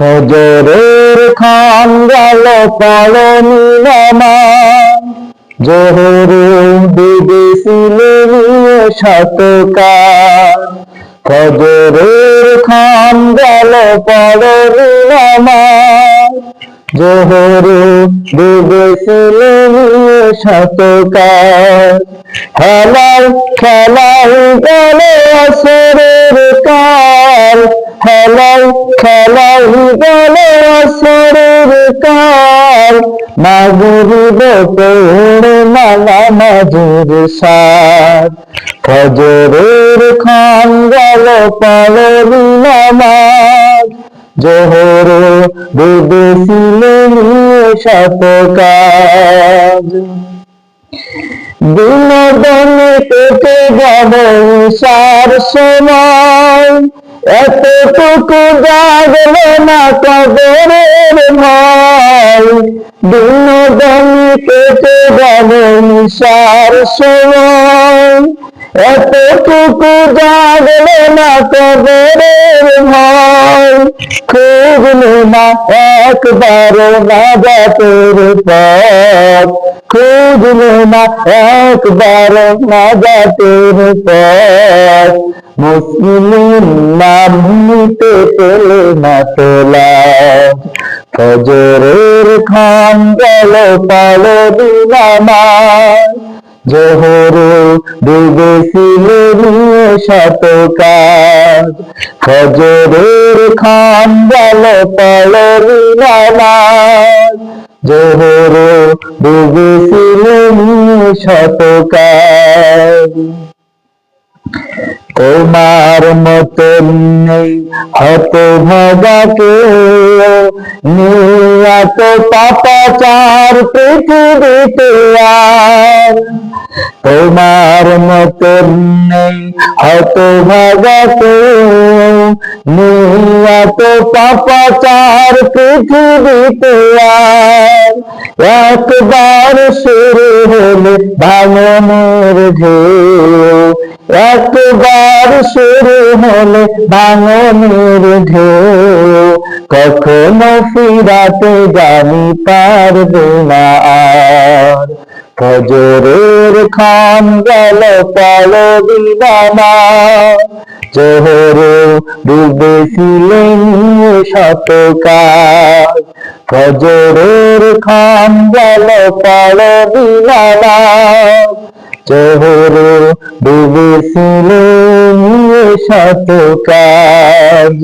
ফজরের খান গেল পড়নি নামাজ জোহরে বিদেশিলে নিয়ে শতকার ফজরের খান গেল পড়নি নামাজ জোহরে বিদেশিলে নিয়ে শতকার হেলাই খেলাই গেল আসরের হেলাই খেলাই গেল আসরের কাল। মাগুরিব পড়ে মালা মাজুর সাত ফজরের খান গেল পড়ি নামাজ। জোহর বিদেশিলে নিয়ে শতকাজ বিনোদন পেতে যাব সার সময়। এতটুকু জাগল না কবরের ভয় বিনোদন কেটে যাব সার সময়। এতটুকু জাগল না কবরের ভয় খুঁজলো না একবার না জাতের পথ। খুঁজলো না একবার না জাতের পথ। মুসলিম নাম নিতে পেলে না তোলা। ফজরের খান গেল পালো দিলামার জোহরে বিদেশিলে নিয়ে শতকাজ ফজরের খান বল পালো নামাজ। জোহরে ডুবেছিলেন শতকার তোমার মতন হত ভাগাকে নিয়াত পাপাচার পৃথিবীতে আর। তোমার মতন হত ভাগাকে নিয়াত পাপাচার পৃথিবীতে আর। একবার শুরু হলে ভাঙনের ঢেউ একবার শুরু হলে ভাঙনের ঢেউ। কখনো ফিরাতে জানি পারবে না আর। ফজরের খান গেল পল বিদানা জোহরে ডুবেছিলেন শতকাল। ফজরের খান গেল পল বিদানা জোহরে ডুবেছিলেন শতকাল